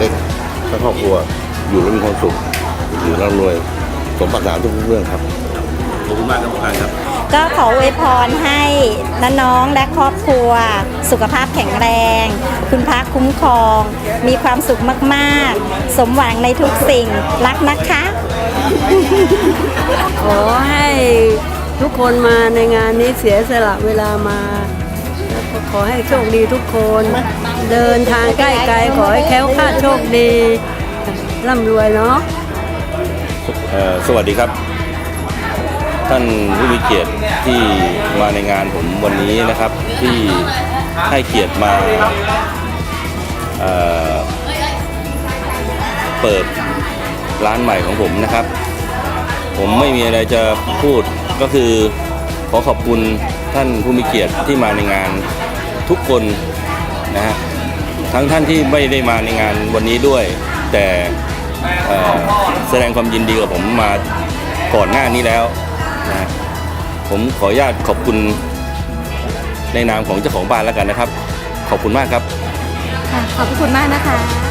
อยู่แล้วมีความสุขอยู่ร่ำรวย สมปรารถนาทุกเรื่องครับขอบคุณมากครับผู้การครับก็ขออวยพรให้น้องๆและครอบครัว สุขภาพแข็งแรง คุณพระคุ้มครอง มีความสุขมากๆ สมหวังในทุกสิ่งรักนะคะ ขอให้ทุกคนมาในงานนี้เสียสละเวลามาแล้วก็ขอให้โชคดีทุกคน เดินทางใกล้ไกลขอให้แค้วคลาดโชคดีร่ำรวยเนาะเอ่อสวัสดีครับ ท่านผู้มีเกียรติที่มาในงานผมวันนี้นะครับ ที่ให้เกียรติมาเอ่อเปิดร้านใหม่ของผมนะครับ ผมไม่มีอะไรจะพูดก็คือขอขอบคุณท่านผู้มีเกียรติที่มาในงานทุกคนนะฮะ ทั้งท่านที่ไม่ได้มาในงานวันนี้ด้วย แต่แสดงความยินดีกับผมมาก่อนหน้านี้แล้วนะผมขออนุญาตขอบคุณในนามของเจ้าของบ้านแล้วกันนะครับ ขอบคุณมากครับ ขอบคุณมากนะคะ